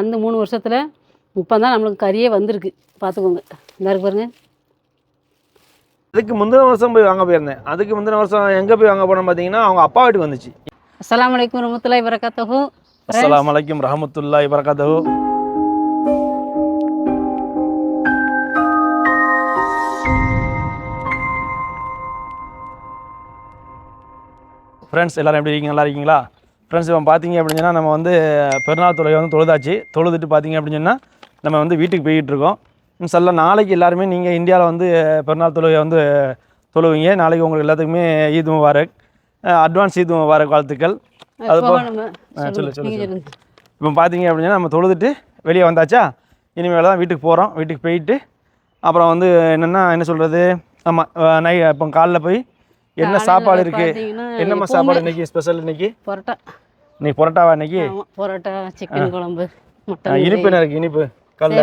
வந்து மூணு வருஷத்தில் இப்போ தான் நம்மளுக்கு கறியே வந்திருக்கு. பார்த்துக்கோங்க. இந்த இருக்கு பாருங்க. அதுக்கு முந்தின வருஷம் போய் வாங்க போயிருந்தேன். அதுக்கு முந்தின வருஷம் எங்கே போய் வாங்க போனோம் பார்த்தீங்கன்னா அவங்க அப்பா வீட்டுக்கு வந்துச்சு. அஸ்ஸலாமு அலைக்கும் ரஹமத்துல்லாஹி வரகாத்துஹு அஸ்ஸலாமு அலைக்கும் ரஹமத்துல்லாஹி வரகாத்துஹு ஃப்ரெண்ட்ஸ் எல்லாரும் எப்படி இருக்கீங்க? நல்லா இருக்கீங்களா? ஃப்ரெண்ட்ஸ் இப்போ பார்த்தீங்க அப்படின்னு சொன்னால் நம்ம வந்து பெருநாள் தொழுகை வந்து தொழுதாச்சு. தொழுதுட்டு பார்த்தீங்க அப்படின்னு சொன்னால் நம்ம வந்து வீட்டுக்கு போய்கிட்டு இருக்கோம். இன்ஷால்லா நாளைக்கு எல்லாருமே நீங்கள் இந்தியாவில் வந்து பெருநாள் தொழுகை வந்து தொழுவீங்க. நாளைக்கு உங்களுக்கு எல்லாத்துக்குமே ஈத் முபாரக் அட்வான்ஸ் ஈத் முபாரக் வாழ்த்துக்கள். அது சொல்லு, சொல்லு. இப்போ பார்த்தீங்க அப்படின்னா நம்ம தொழுதுட்டு வெளியே வந்தாச்சா? இனிமேல் தான் வீட்டுக்கு போகிறோம் வீட்டுக்கு போயிட்டு அப்புறம் வந்து என்னென்னா என்ன சொல்கிறது ஆமாம் நை இப்போ காலைல போய் என்ன சாப்பாடு பார்த்தீங்கன்னா என்னம்மா சாப்பாடு இன்னைக்கு? ஸ்பெஷல் இன்னைக்கு? பரோட்டா. இன்னைக்கு புரோட்டாவா இன்னைக்கு? பரோட்டா சிக்கன் குழம்பு இனிப்பு என்ன இருக்குது இனிப்பு கல்ல?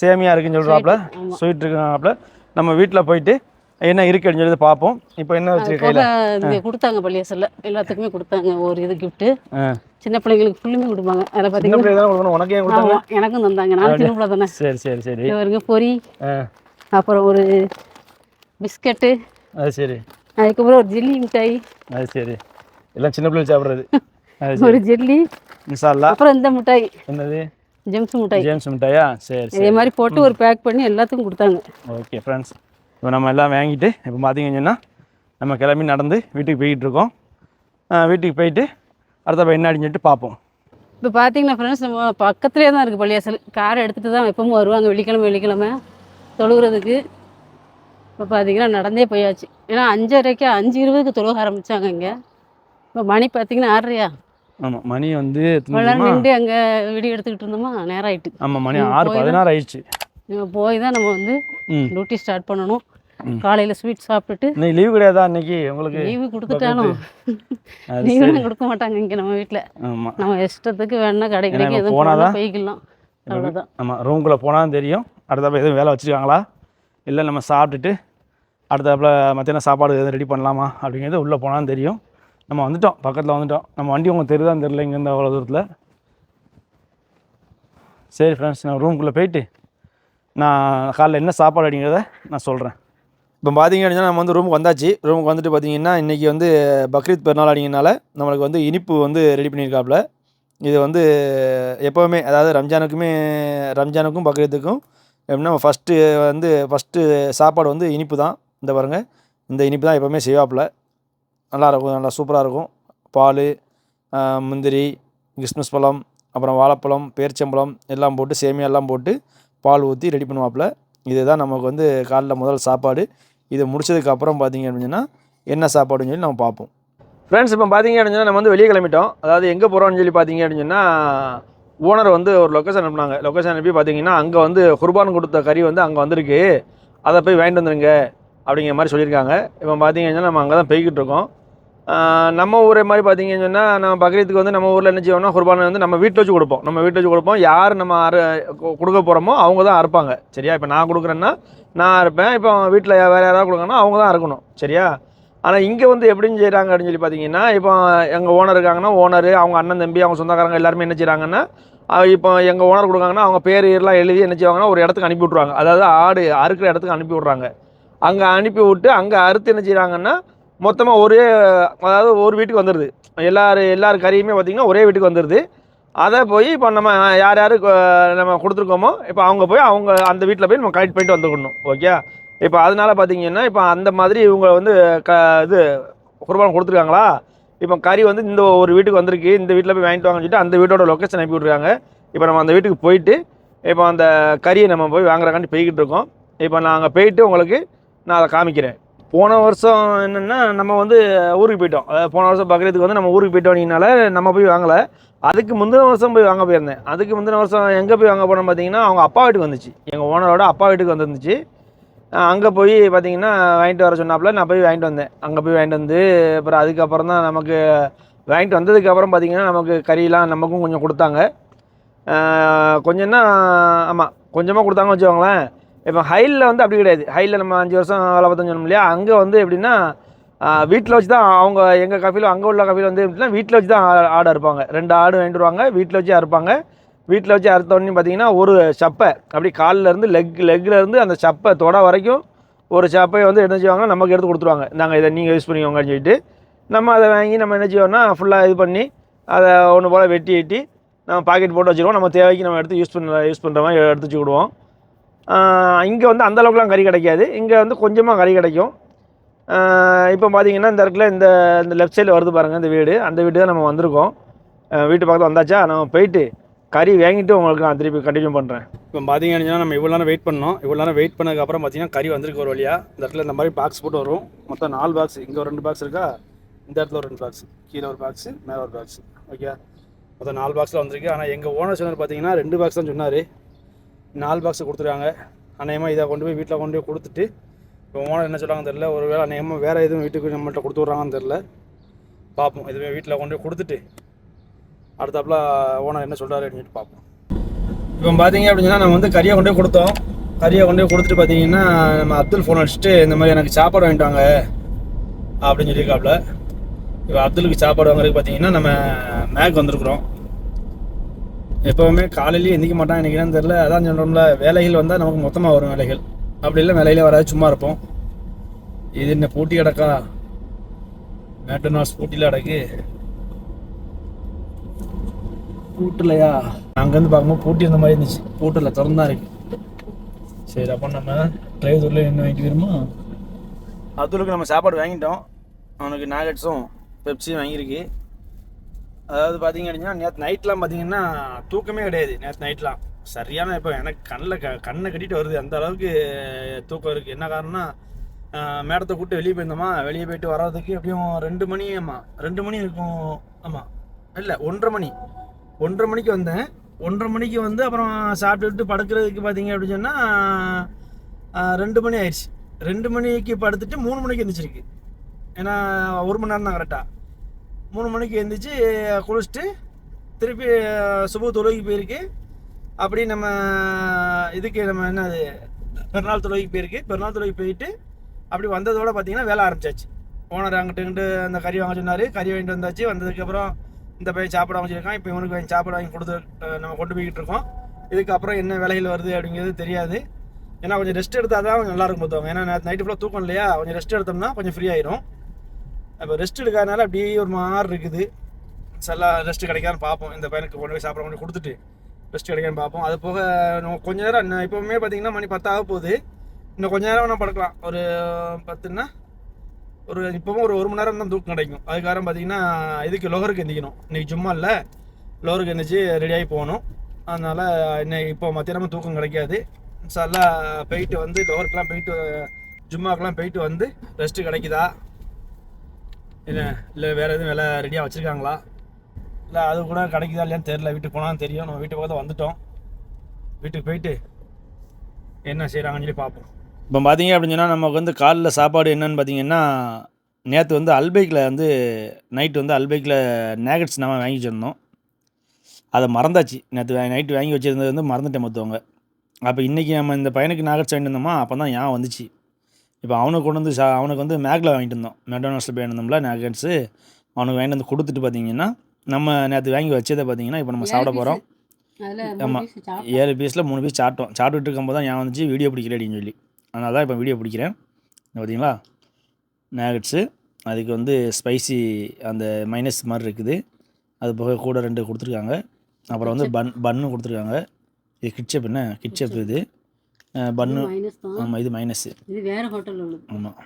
சேமியா இருக்குன்னு சொல்கிறாப்புல. ஸ்வீட் இருக்குனாப்புல நம்ம வீட்டில் போயிட்டு என்ன இருக்குன்னு சொல்லி பார்ப்போம் இப்போ என்ன வச்சு கையில்? கொடுத்தாங்க பள்ளியாசல்ல எல்லாத்துக்குமே கொடுத்தாங்க. ஒரு இது கிஃப்ட்டு சின்ன பிள்ளைங்களுக்கு ஃபுல்லுமே கொடுப்பாங்க. சின்ன பார்த்தீங்கன்னா உனக்கே கொடுத்தாங்க? எனக்கும் தந்தாங்க. நான் சின்ன பிள்ளை தானே. சரி சரி சரி. பொரி. அப்புறம் ஒரு பிஸ்கட்டு. அது சரி. அதுக்கப்புறம் ஒரு ஜெல்லி மிட்டாய். அது சரி. எல்லாம் சின்ன பிள்ளை சாப்பிட்றது. ஒரு ஜெல்லி இன்ஷால்லா அப்புறம் இந்த மிட்டாய். என்னது? ஜெம்ஸ் மிட்டாய். ஜேம்ஸ் மிட்டாயா? சரி இதே மாதிரி போட்டு ஒரு பேக் பண்ணி எல்லாத்துக்கும் கொடுத்தாங்க. ஓகே ஃப்ரெண்ட்ஸ் இப்போ நம்ம எல்லாம் வாங்கிட்டு இப்போ பார்த்தீங்கன்னு நம்ம கிளம்பி நடந்து வீட்டுக்கு போய்கிட்டு இருக்கோம். வீட்டுக்கு போயிட்டு அடுத்த என்ன சொல்லிட்டு பார்ப்போம். இப்போ பார்த்தீங்கன்னா ஃப்ரெண்ட்ஸ் நம்ம பக்கத்துலேயே தான் இருக்குது பள்ளியாசல் காரை எடுத்துகிட்டு தான் எப்பவும் வருவாங்க. வெள்ளிக்கிழமை வெள்ளிக்கிழமை. தொழுகிறதுக்கு. இப்போ பார்த்தீங்கன்னா நடந்தே போயாச்சு. ஏன்னா அஞ்சரைக்கு அஞ்சு இருபதுக்கு தொழுக ஆரம்பித்தாங்க இங்கே. இப்போ மணி பார்த்தீங்கன்னா ஆறரையா? ஆமாம் மணி வந்து நின்று அங்கே வீடியோ எடுத்துக்கிட்டு இருந்தோமா? நேரம் ஆயிட்டு. ஆமாம் மணி ஆறு தான். பதினாறு ஆயிடுச்சு. போய் தான் நம்ம வந்து டியூட்டி ஸ்டார்ட் பண்ணணும். காலையில் ஸ்வீட் சாப்பிட்டுட்டு இன்னைக்கு லீவு கிடையாதா இன்னைக்கு உங்களுக்கு? லீவு கொடுத்துட்டாலும். லீவுலாம் கொடுக்க மாட்டாங்க இங்கே நம்ம வீட்டில் ஆமாம் நம்ம இஷ்டத்துக்கு வேணா கடை ஏன்னா கடைக்கு இப்ப எதுவும் போனால் போய்க்கலாம். அவ்வளோதான் ஆமாம் ரூம்குள்ளே போனால் தெரியும். அடுத்தாப்புல எதுவும் வேலை வச்சுருக்காங்களா? இல்லை நம்ம சாப்பிட்டுட்டு அடுத்தாப்புல மத்தியானம் சாப்பாடு எதுவும் ரெடி பண்ணலாமா அப்படிங்கிறது உள்ளே போனாலும் தெரியும். நம்ம வந்துட்டோம் பக்கத்தில் வந்துட்டோம். நம்ம வண்டி உங்களுக்கு தெரியுதான்னு தெரியல இங்கேருந்து அவ்வளோ தூரத்தில். சரி ஃப்ரெண்ட்ஸ் நான் ரூம்குள்ளே போயிட்டு நான் காலைல என்ன சாப்பாடு அப்படிங்கிறத நான் சொல்கிறேன் இப்போ பார்த்தீங்க அப்படின்னா நம்ம வந்து ரூமுக்கு வந்தாச்சு. ரூமுக்கு வந்துட்டு பார்த்தீங்கன்னா இன்றைக்கி வந்து பக்ரீத் பெருநாள் அப்படிங்கிறனால நம்மளுக்கு வந்து இனிப்பு வந்து ரெடி பண்ணியிருக்காப்புல இது வந்து எப்போவுமே அதாவது ரம்ஜானுக்குமே ரம்ஜானுக்கும் பக்ரீத்துக்கும் எப்படின்னா ஃபஸ்ட்டு வந்து ஃபஸ்ட்டு சாப்பாடு வந்து இனிப்பு தான் இந்த பாருங்க. இந்த இனிப்பு தான் எப்போவுமே செய்வாப்புல. நல்லா இருக்கும் நல்லா சூப்பராக இருக்கும் பால் முந்திரி கிறிஸ்மஸ் பழம் அப்புறம் வாழைப்பழம் பேரிச்சம்பழம் எல்லாம் போட்டு சேமியா எல்லாம் போட்டு பால் ஊற்றி ரெடி பண்ணுவாப்புல. இதுதான் நமக்கு வந்து காலைல முதல் சாப்பாடு. இதை முடிச்சதுக்கு அப்புறம் பார்த்தீங்க அப்படின்னா என்ன சாப்பாடுன்னு சொல்லி நம்ம பார்ப்போம் ஃப்ரெண்ட்ஸ் இப்போ பார்த்தீங்க அப்படின்னா நம்ம வந்து வெளியே கிளம்பிட்டோம். அதாவது எங்கே போகிறோம்னு சொல்லி பார்த்தீங்க அப்படின்னா ஓனர் வந்து ஒரு லொக்கேஷன் அனுப்புனாங்க. லொக்கேஷன் அனுப்பி பார்த்தீங்கன்னா அங்கே வந்து குர்பான் கொடுத்த கறி வந்து அங்கே வந்திருக்கு. அதை போய் வாங்கிட்டு வந்துருங்க. அப்படிங்கிற மாதிரி சொல்லியிருக்காங்க. இப்போ பார்த்தீங்கன்னா நம்ம அங்கே தான் போய்கிட்டு இருக்கோம். நம்ம ஊரே மாதிரி பார்த்தீங்கன்னு சொன்னால் நம்ம பக்ரீத்துக்கு வந்து நம்ம ஊரில் என்ன செய்வோம்னா குர்பானை வந்து நம்ம வீட்டில் வச்சு கொடுப்போம். நம்ம வீட்டில் வச்சு கொடுப்போம். யார் நம்ம அறு கொடுக்க போகிறோமோ அவங்க தான் அறுப்பாங்க. சரியா? இப்போ நான் கொடுக்குறேன்னா நான் அறுப்பேன். இப்போ வீட்டில் வேறு யாராவது கொடுக்கணும்னா அவங்க தான் அறுக்கணும். சரியா? ஆனால் இங்கே வந்து எப்படின்னு செய்கிறாங்க அப்படின்னு சொல்லி பார்த்தீங்கன்னா இப்போ எங்கள் ஓனர் இருக்காங்கன்னா ஓனர் அவங்க அண்ணன் தம்பி அவங்க சொந்தக்காரங்க எல்லாருமே என்ன செய்கிறாங்கன்னா இப்போ எங்கள் ஓனர் கொடுக்காங்கன்னா அவங்க பேர் எல்லாம் எழுதி என்ன செய்வாங்கன்னா ஒரு இடத்துக்கு அனுப்பி விட்ருவாங்க அதாவது ஆடு அறுக்கிற இடத்துக்கு அனுப்பி விட்றாங்க. அங்கே அனுப்பி விட்டு அங்கே அறுத்து என்ன செய்கிறாங்கன்னா மொத்தமாக ஒரே அதாவது ஒரு வீட்டுக்கு வந்துடுது எல்லார் எல்லார் கறியுமே பார்த்திங்கன்னா ஒரே வீட்டுக்கு வந்துடுது அதை போய் இப்போ நம்ம யார் யார் நம்ம கொடுத்துருக்கோமோ இப்போ அவங்க போய் அவங்க அந்த வீட்டில் போய் நம்ம கலெக்ட் பண்ணிட்டு வந்துக்கணும் ஓகே? இப்போ அதனால பார்த்தீங்கன்னா இப்போ அந்த மாதிரி இவங்க வந்து க இது குர்பான் கொடுத்துருக்காங்களா? இப்போ கறி வந்து இந்த ஒரு வீட்டுக்கு வந்திருக்கு இந்த வீட்டில் போய் வாங்கிட்டு வாங்கன்னு சொல்லிட்டு அந்த வீட்டோட லொக்கேஷன் அனுப்பி விட்ருக்காங்க இப்போ நம்ம அந்த வீட்டுக்கு போயிட்டு இப்போ அந்த கறியை நம்ம போய் வாங்குறக்காண்டி போய்கிட்டு இருக்கோம். இப்போ நாங்கள் போயிட்டு உங்களுக்கு நான் அதை காமிக்கிறேன். போன வருஷம் என்னென்னா நம்ம வந்து ஊருக்கு போயிட்டோம். அதாவது போன வருஷம் பக்ரீத்துக்கு வந்து நம்ம ஊருக்கு போயிட்டோம்னால வந்தீங்கனால நம்ம போய் வாங்கலை. அதுக்கு முந்தின வருஷம் போய் வாங்க போயிருந்தேன். அதுக்கு முந்தின வருஷம் எங்கே போய் வாங்க போனோம் பார்த்தீங்கன்னா அவங்க அப்பா வீட்டுக்கு வந்துச்சு. எங்கள் ஓனரோட அப்பா வீட்டுக்கு வந்துருந்துச்சு. அங்கே போய் பார்த்தீங்கன்னா வாங்கிட்டு வர சொன்னாப்புல நான் போய் வாங்கிட்டு வந்தேன். அங்கே போய் வாங்கிட்டு வந்து அப்புறம் அதுக்கப்புறம் தான் நமக்கு வாங்கிட்டு வந்ததுக்கப்புறம் பார்த்தீங்கன்னா நமக்கு கறியெலாம் நமக்கும் கொஞ்சம் கொடுத்தாங்க. கொஞ்சம்னா ஆமாம் கொஞ்சமாக கொடுத்தாங்கன்னு வச்சுக்கோங்களேன். இப்போ ஹைலில் வந்து அப்படி கிடையாது. ஹைலில் நம்ம அஞ்சு வருஷம் வேலை பார்த்தோம்னு சொன்னோம் இல்லையா? அங்கே வந்து எப்படின்னா வீட்டில் வச்சு தான் அவங்க எங்கள் கஃபியில் அங்கே உள்ள கஃபியில் வந்து எப்படின்னா வீட்டில் வச்சு தான் ஆடை ஆடு அறுப்பாங்க. ரெண்டு ஆடு வாங்கிட்டு வருவாங்க வீட்டில் வச்சு அறுப்பாங்க. வீட்டில் வச்சு அறுத்தோடனே பார்த்தீங்கன்னா ஒரு சப்பை. அப்படி காலிலேருந்து லெக் லெக்லேருந்து அந்த சப்பை தொட வரைக்கும் ஒரு சப்பையை வந்து என்ன செய்வாங்க நமக்கு எடுத்து கொடுத்துருவாங்க. நாங்கள் இதை நீங்கள் யூஸ் பண்ணிக்கோங்கன்னு சொல்லிட்டு நம்ம அதை வாங்கி நம்ம என்ன செய்வோம்னா ஃபுல்லாக இது பண்ணி அதை ஒன்று போல் வெட்டி வெட்டி நம்ம பாக்கெட் போட்டு வச்சுருவோம். நம்ம தேவைக்கு நம்ம எடுத்து யூஸ் பண்ண யூஸ் பண்ணுற மாதிரி எடுத்து வச்சுக்கிடுவோம் இங்கே வந்து அந்த அளவுக்குலாம் கறி கிடைக்காது. இங்கே வந்து கொஞ்சமாக கறி கிடைக்கும். இப்போ பார்த்தீங்கன்னா இந்த இடத்துல இந்த இந்த லெஃப்ட் சைடில் வருது பாருங்கள் இந்த வீடு. அந்த வீடு தான் நம்ம வந்திருக்கோம். வீட்டு பக்கத்தில் வந்தாச்சா? நம்ம போயிட்டு கறி வாங்கிட்டு உங்களுக்கு நான் திருப்பி கண்டினியூ பண்ணுறேன் இப்போ பார்த்தீங்கன்னா நம்ம இவ்வளோ நேரம் வெயிட் பண்ணோம். இவ்வளோ நேரம் வெயிட் பண்ணதுக்கப்புறம் பார்த்தீங்கன்னா கறி வந்திருக்கு ஒரு வழியாக இந்த இடத்துல இந்த மாதிரி பாக்ஸ் போட்டு வரும். மொத்தம் நாலு பாக்ஸ் இங்கே ஒரு ரெண்டு பாக்ஸ் இருக்கா? இந்த இடத்துல ஒரு ரெண்டு பாக்ஸ் கீழே ஒரு பாக்ஸ் மேலே ஒரு பாக்ஸ் ஓகே மொத்தம் நாலு பாக்ஸில் வந்திருக்கு. ஆனால் எங்கள் ஓனர் சொன்னார் பார்த்தீங்கன்னா ரெண்டு பாக்ஸ் தான் சொன்னார். நாலு பாக்ஸ் கொடுத்துருக்காங்க. அநேகமாக இதை கொண்டு போய் வீட்டில் கொண்டு போய் கொடுத்துட்டு இப்போ ஓனர் என்ன சொல்கிறாங்கன்னு தெரில ஒரு வேளை அநேகமாக வேறு எதுவும் வீட்டுக்கு நம்மள்கிட்ட கொடுத்து விட்றாங்கன்னு தெரில பார்ப்போம் இதுவே வீட்டில் கொண்டு போய் கொடுத்துட்டு அடுத்தாப்புல ஓனர் என்ன சொல்கிறாரு அப்படின்னு பார்ப்போம் இப்போ பார்த்தீங்க அப்படின்னா நம்ம வந்து கறியை கொண்டு போய் கொடுத்தோம். கறியை கொண்டு போய் கொடுத்துட்டு பார்த்தீங்கன்னா நம்ம அப்துல் ஃபோன் அடிச்சுட்டு இந்த மாதிரி எனக்கு சாப்பாடு வாங்கிட்டு வாங்க அப்படின்னு சொல்லியிருக்காப்புல இப்போ அப்துலுக்கு சாப்பாடு வாங்குறதுக்கு பார்த்தீங்கன்னா நம்ம மேக் வந்திருக்குறோம். எப்போவுமே காலையிலேயே எந்திக்க மாட்டான் எனக்கு என்னன்னு தெரில அதான் சொல்கிறோம்ல வேலைகள் வந்தால் நமக்கு மொத்தமாக வரும் வேலைகள். அப்படி இல்லை வேலையிலே வராது சும்மா இருப்போம். இது என்ன பூட்டி கிடக்கா மேட்டர்னாஸ் போட்டியில் அடக்கு. பூட்டலையா? அங்கேருந்து பார்க்கும்போது பூட்டி இருந்த மாதிரி இருந்துச்சு. பூட்டில் திறந்தா இருக்கு. சரி அப்போ நம்ம டிரைவரில் என்ன வாங்கிட்டு வருமா அதுலுக்கு நம்ம சாப்பாடு வாங்கிட்டோம். அவனுக்கு நாகட்ஸும் பெப்சியும் வாங்கியிருக்கு. அதாவது பார்த்தீங்க அப்படின்னா நேற்று நைட்லாம் பார்த்தீங்கன்னா தூக்கமே கிடையாது. நேற்று நைட்லாம் சரியான இப்போ எனக்கு கண்ணில் க கண்ணை கட்டிட்டு வருது. அந்த அளவுக்கு தூக்கம் இருக்குது என்ன காரணம்னா மேடத்தை கூப்பிட்டு வெளியே போயிருந்தோமா? வெளியே போயிட்டு வர்றதுக்கு எப்படியும் ரெண்டு மணி ஆமாம் ரெண்டு மணி இருக்கும். ஆமாம் இல்லை ஒன்றரை மணி. ஒன்றரை மணிக்கு வந்தேன். ஒன்றரை மணிக்கு வந்து அப்புறம் சாப்பிட்டுட்டு படுக்கிறதுக்கு பார்த்தீங்க அப்படின்னு சொன்னால் ரெண்டு மணி ஆயிடுச்சு. ரெண்டு மணிக்கு படுத்துட்டு மூணு மணிக்கு எழுந்திரிச்சிருக்கு ஏன்னா ஒரு மணி நேரம் தான் கரெக்டாக மூணு மணிக்கு எழுந்திரிச்சு குளிச்சுட்டு திருப்பி சுப தொழுகைக்கு போயிருக்கு. அப்படி நம்ம இதுக்கு நம்ம என்னது பெருநாள் தொழுகைக்கு போயிருக்கு. பெருநாள் தொழுகைக்கு போயிட்டு அப்படி வந்ததோட பார்த்தீங்கன்னா வேலை ஆரம்பிச்சாச்சு. ஓனர் அங்கிட்டு இங்கிட்டு அந்த கறி வாங்க சொன்னார். கறி வாங்கிட்டு வந்தாச்சு. வந்ததுக்கப்புறம் இந்த பையன் சாப்பிட வாங்க இப்போ இவனுக்கு வாங்கி சாப்பாடு வாங்கி கொடுத்து நம்ம கொண்டு போய்கிட்டு இருக்கோம். இதுக்கப்புறம் என்ன வேலைகள் வருது அப்படிங்கிறது தெரியாது. ஏன்னா கொஞ்சம் ரெஸ்ட் எடுத்தால் தான் கொஞ்சம் நல்லா இருக்கும் பார்த்துவாங்க ஏன்னா நைட்டு ஃபுல்லாக தூக்கம் இல்லையா? கொஞ்சம் ரெஸ்ட் எடுத்தோம்னா கொஞ்சம் ஃப்ரீ ஆயிரும். இப்போ ரெஸ்ட் எடுக்காதனால அப்படியே ஒரு மாதிரி இருக்குது. சரிலா ரெஸ்ட் கிடைக்கான்னு பார்ப்போம். இந்த பையனுக்கு கொண்டு போய் சாப்பிட கொண்டு கொடுத்துட்டு ரெஸ்ட் கிடைக்கான்னு பார்ப்போம். அது போக கொஞ்ச நேரம் இன்னும் இப்போவுமே பார்த்தீங்கன்னா மணி பத்தாக போகுது. இன்னும் கொஞ்ச நேரம் வேணால் படுக்கலாம். ஒரு பத்துன்னா ஒரு இப்போவும் ஒரு ஒரு மணி நேரம் தான் தூக்கம் கிடைக்கும். அதுக்காரம் பார்த்தீங்கன்னா இதுக்கு லோகருக்கு எந்திக்கணும். இன்னைக்கு ஜும்மா இல்லை. லோகருக்கு எந்திரிச்சு ரெடியாகி போகணும். அதனால் இன்னைக்கு இப்போ மத்தியானமும் தூக்கம் கிடைக்காது. சல்லா போயிட்டு வந்து லோகருக்கெலாம் போயிட்டு ஜும்மாக்கெலாம் போயிட்டு வந்து ரெஸ்ட்டு கிடைக்குதா? என்ன இல்லை வேறு எதுவும் வேலை ரெடியாக வச்சுருக்காங்களா? இல்லை அது கூட கிடைக்குதா இல்லையான்னு தெரில வீட்டுக்கு போனால் தெரியும். நம்ம வீட்டு பக்கத்தில் வந்துட்டோம். வீட்டுக்கு போயிட்டு என்ன செய்கிறாங்கன்னு சொல்லி பார்ப்போம். இப்போ பார்த்தீங்க அப்படின்னு சொன்னால் நமக்கு வந்து காலில் சாப்பாடு என்னன்னு பார்த்தீங்கன்னா நேற்று வந்து அல்பைக்கில் வந்து நைட்டு வந்து அல்பைக்கில் நேகட்ஸ் நம்ம வாங்கி வச்சுருந்தோம். அதை மறந்தாச்சு. நேற்று நைட்டு வாங்கி வச்சுருந்தது வந்து மறந்துட்டேன் மொத்தவங்க. அப்போ இன்றைக்கி நம்ம இந்த பையனுக்கு நாகட்ஸ் வாங்கிட்டு வந்தோமா அப்போ தான் ஏன் வந்துச்சு. இப்போ அவனுக்கு கொண்டு வந்து சா அவனுக்கு வந்து மேக்கில் வாங்கிட்டு இருந்தோம் மெக்டானல்ஸில் போய் இருந்தோம்ல நாகட்ஸு அவனுக்கு வாங்கிட்டு வந்து கொடுத்துட்டு பார்த்தீங்கன்னா நம்ம நேற்று வாங்கி வச்சதை பார்த்தீங்கன்னா இப்போ நம்ம சாப்பிட போகிறோம் அதில் ஆமா. ஏழு பீஸில் மூணு பீஸ் சாப்பிட்டோம். சாப்பிட்டுட்டு இருக்கும்போது தான் ஞாபகம் வந்துச்சு வீடியோ பிடிக்கல அப்படின்னு சொல்லி. அதனால தான் இப்போ வீடியோ பிடிக்கிறேன். பார்த்தீங்களா? நேகட்ஸு அதுக்கு வந்து ஸ்பைசி அந்த மைனஸ் மாதிரி இருக்குது. அது போக கூட ரெண்டு கொடுத்துருக்காங்க. அப்புறம் வந்து பன் பன்னு கொடுத்துருக்காங்க. இது கிட்சப் என்ன? கிட்சப் இது. பன்னு ஆமாம் இது மைனஸு இது வேற ஹோட்டலில் உள்ளது. ஆமாம்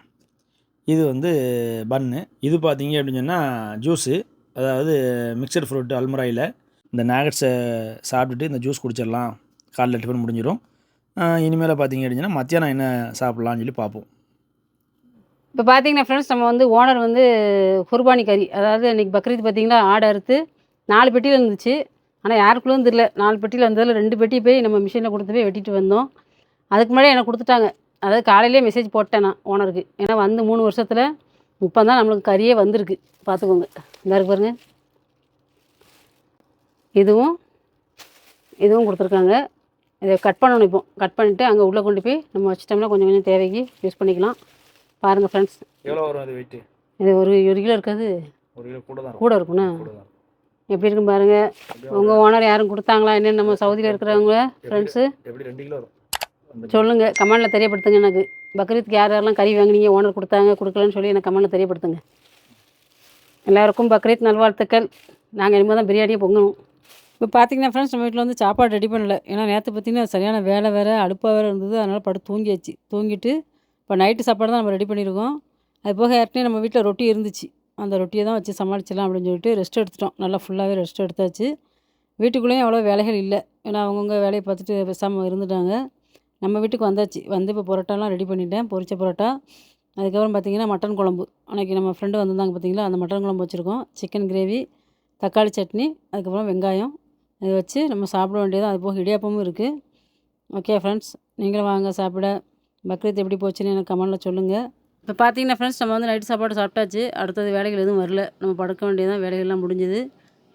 இது வந்து பன்னு இது பார்த்தீங்க அப்படின்னு சொன்னால் ஜூஸு அதாவது மிக்சர் ஃப்ரூட் அல்மராயில் இந்த நாகட்ஸை சாப்பிட்டுட்டு இந்த ஜூஸ் குடிச்சிடலாம். காலைல டிஃபன் முடிஞ்சிடும் இனிமேல் பார்த்தீங்க அப்படின்னா மத்தியானம் என்ன சாப்பிட்லான்னு சொல்லி பார்ப்போம் இப்போ பார்த்தீங்கன்னா ஃப்ரெண்ட்ஸ் நம்ம வந்து ஓனர் வந்து குர்பானி கறி. அதாவது இன்னைக்கு பக்ரீத் பார்த்தீங்கன்னா ஆடை அறுத்து நாலு பெட்டியில் இருந்துச்சு. ஆனால் யாருக்குள்ளேயும் தெரியல. நாலு பெட்டியில் வந்ததில் ரெண்டு பெட்டி போய் நம்ம மிஷினில் கொடுத்து போய் வெட்டிட்டு வந்தோம். அதுக்கு முன்னாடி எனக்கு கொடுத்துட்டாங்க. அதாவது காலையிலே மெசேஜ் போட்டேன் நான் ஓனருக்கு ஏன்னா வந்து மூணு வருஷத்தில் இப்போ தான் நம்மளுக்கு கறியே வந்திருக்கு. பார்த்துக்கோங்க. இந்த இருக்கு பாருங்க. இதுவும் இதுவும் கொடுத்துருக்காங்க. இதை கட் பண்ணணும் இப்போ. கட் பண்ணிவிட்டு அங்கே உள்ளே கொண்டு போய் நம்ம வச்சிட்டோம்னா கொஞ்சம் கொஞ்சம் தேவைக்கு யூஸ் பண்ணிக்கலாம். பாருங்கள் ஃப்ரெண்ட்ஸ் எவ்வளோ வரும் அது வெயிட்டு இது ஒரு ஒரு கிலோ இருக்காது. ஒரு கிலோ கூட தான் கூட இருக்குண்ணா எப்படி இருக்குன்னு பாருங்கள் உங்கள் ஓனர் யாரும் கொடுத்தாங்களா? என்னென்னு நம்ம சவுதியில் இருக்கிறவங்க ஃப்ரெண்ட்ஸு எப்படி ரெண்டு கிலோ வரும்? சொல்லுங்கள் கமெண்டில் தெரியப்படுத்துங்க எனக்கு. பக்ரீத்துக்கு யார் யாரெல்லாம் கறி வாங்குனீங்க ஓனர் கொடுத்தாங்க கொடுக்கலன்னு சொல்லி எனக்கு கமெண்டில் தெரியப்படுத்துங்க. எல்லாருக்கும் பக்ரீத் நல்வாழ்த்துக்கள். நாங்கள் இனிமேல் தான் பிரியாணியை பொங்கணும். இப்போ பார்த்தீங்கன்னா ஃப்ரெண்ட்ஸ் நம்ம வீட்டில் வந்து சாப்பாடு ரெடி பண்ணல. ஏன்னா நேற்று பார்த்தீங்கன்னா சரியான வேலை வேறு அடுப்பாக வேறு இருந்தது. அதனால் படுத்து தூங்கியாச்சு. தூங்கிட்டு இப்போ நைட்டு சாப்பாடு தான் நம்ம ரெடி பண்ணியிருக்கோம் அது போக ஏற்கனவே நம்ம வீட்டில் ரொட்டி இருந்துச்சு. அந்த ரொட்டியை தான் வச்சு சமாளிச்சிடலாம் அப்படின்னு சொல்லிட்டு ரெஸ்ட் எடுத்துட்டோம். நல்லா ஃபுல்லாகவே ரெஸ்ட் எடுத்தாச்சு. வீட்டுக்குள்ளேயும் அவ்வளோ வேலைகள் இல்லை. ஏன்னா அவங்கவுங்க வேலையை பார்த்துட்டு பேசாமல் இருந்துட்டாங்க. நம்ம வீட்டுக்கு வந்தாச்சு. வந்து இப்போ பரோட்டாலாம் ரெடி பண்ணிட்டேன். பொரிச்ச பரோட்டா. அதுக்கப்புறம் பார்த்திங்கன்னா மட்டன் குழம்பு. அன்றைக்கி நம்ம ஃப்ரெண்டு வந்திருந்தாங்க பார்த்தீங்களா அந்த மட்டன் குழம்பு வச்சுருக்கோம். சிக்கன் கிரேவி தக்காளி சட்னி அதுக்கப்புறம் வெங்காயம். இதை வச்சு நம்ம சாப்பிட வேண்டியது அது போக இடியாப்பமும் இருக்குது ஓகே ஃப்ரெண்ட்ஸ் நீங்களும் வாங்க சாப்பிட. பக்ரீத் எப்படி போச்சுன்னு எனக்கு கமெண்டில் சொல்லுங்கள் இப்போ பார்த்தீங்கன்னா ஃப்ரெண்ட்ஸ் நம்ம வந்து நைட்டு சாப்பாடு சாப்பிட்டாச்சு. அடுத்தது வேலைகள் எதுவும் வரல. நம்ம படுக்க வேண்டியதான் வேலைகள்லாம் முடிஞ்சுது.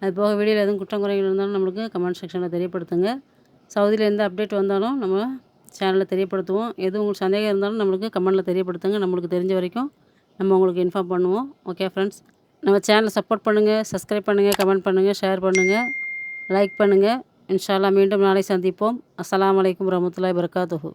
அது போக வீடியோவில் எதுவும் குற்றம் குறைகள் இருந்தாலும் நம்மளுக்கு கமெண்ட் செக்ஷனில் தெரியப்படுத்துங்க. சவுதியில் எந்த அப்டேட் வந்தாலும் நம்ம சேனலில் தெரியப்படுத்துவோம். எது உங்களுக்கு சந்தேகம் இருந்தாலும் நம்மளுக்கு கமெண்டில் தெரியப்படுத்துங்க. நம்மளுக்கு தெரிஞ்ச வரைக்கும் நம்ம உங்களுக்கு இன்ஃபார்ம் பண்ணுவோம். ஓகே ஃப்ரெண்ட்ஸ் நம்ம சேனலை சப்போர்ட் பண்ணுங்கள் சப்ஸ்கிரைப் பண்ணுங்கள் கமெண்ட் பண்ணுங்கள் ஷேர் பண்ணுங்கள் லைக் பண்ணுங்கள் இன்ஷால்லா மீண்டும் நாளை சந்திப்போம். அஸ்லாம் வலைக்கம் ரமத்துல்லாய் வரகாத்துஹு